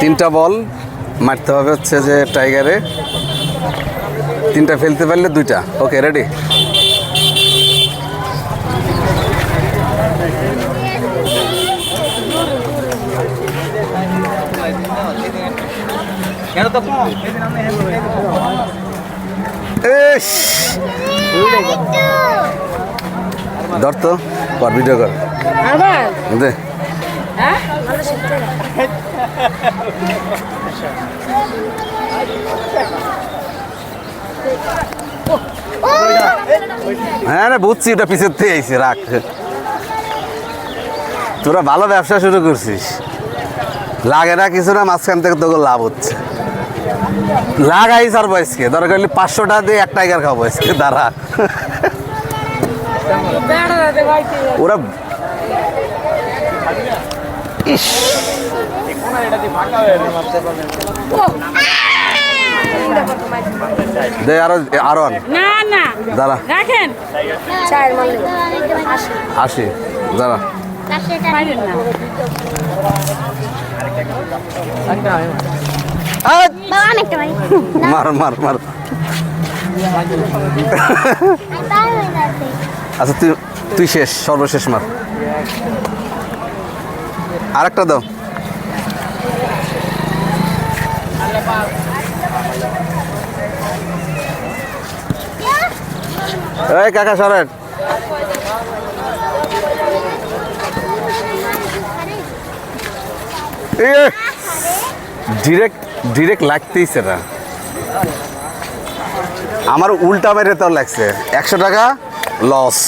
তিনটা বল মারতে হবে হচ্ছে যে টাইগারে। তিনটা ফেলতে পারলে দুইটা। Okay ready! ধর তো কর ভিডিও কর। দে। হ্যাঁ? হ্যাঁ রে বুঝছি ওটা পিছের থেকে আইসি রাখ। তোরা ভালো ব্যবসা শুরু করছিস। লাগে না কিছু না মাঝখান থেকে তোকে লাভ হচ্ছে। লাগাই স্যার বয়সকে দরকার হলে পাঁচশো টাকা দিয়ে এক টাইগার খাব বয়সকে দাঁড়া। ওরা ইস। দে আরও আরও আন। না না। দাঁড়া। রাখেন। চার আসি। দাঁড়া। পাইলেন না। আয়! বাবা আমি একটা মারি মার মার। মার আচ্ছা তুই তুই শেষ সর্বশেষ মার। আরেকটা দাও। এই কাকা, সরেন। ডিরেক্ট ডিরেক্ট লাগতেইছে না। আমার উল্টা মেরে তো লাগছে। একশো টাকা লস